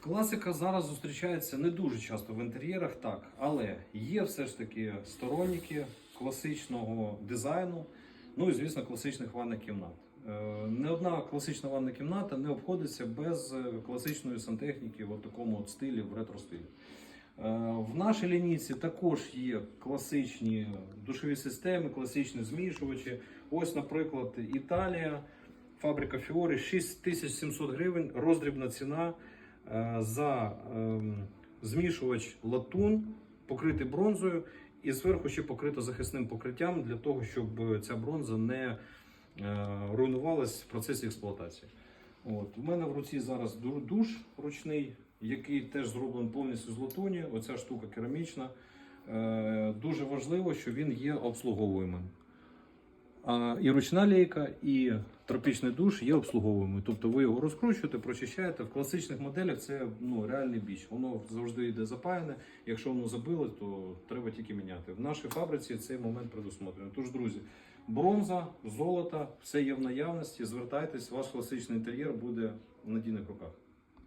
Класика зараз зустрічається не дуже часто в інтер'єрах, так, але є все ж таки сторонники класичного дизайну, ну і звісно, класичних ванних кімнат. Е, Не одна класична ванна кімната не обходиться без класичної сантехніки в такому от стилі, в ретро-стилі. Е, В нашій лінійці також є класичні душові системи, класичні змішувачі. Ось, наприклад, Італія, фабрика Фіори 6700 гривень, роздрібна ціна за ем, змішувач латун, покритий бронзою, і зверху ще покрито захисним покриттям для того, щоб е, ця бронза не е, руйнувалась в процесі експлуатації. От. У мене в руці зараз душ ручний, який теж зроблений повністю з латуні. Оця штука керамічна. Е, Дуже важливо, що він є обслуговуємим. І ручна лейка, і тропічний душ є обслуговуємим. Тобто ви його розкручуєте, прочищаєте. В класичних моделях це ну, реальний біч. Воно завжди йде запаяне. Якщо воно забило, то треба тільки міняти. В нашій фабриці цей момент предусмотрений. Тож, друзі, бронза, золото, все є в наявності. Звертайтесь, ваш класичний інтер'єр буде в надійних руках.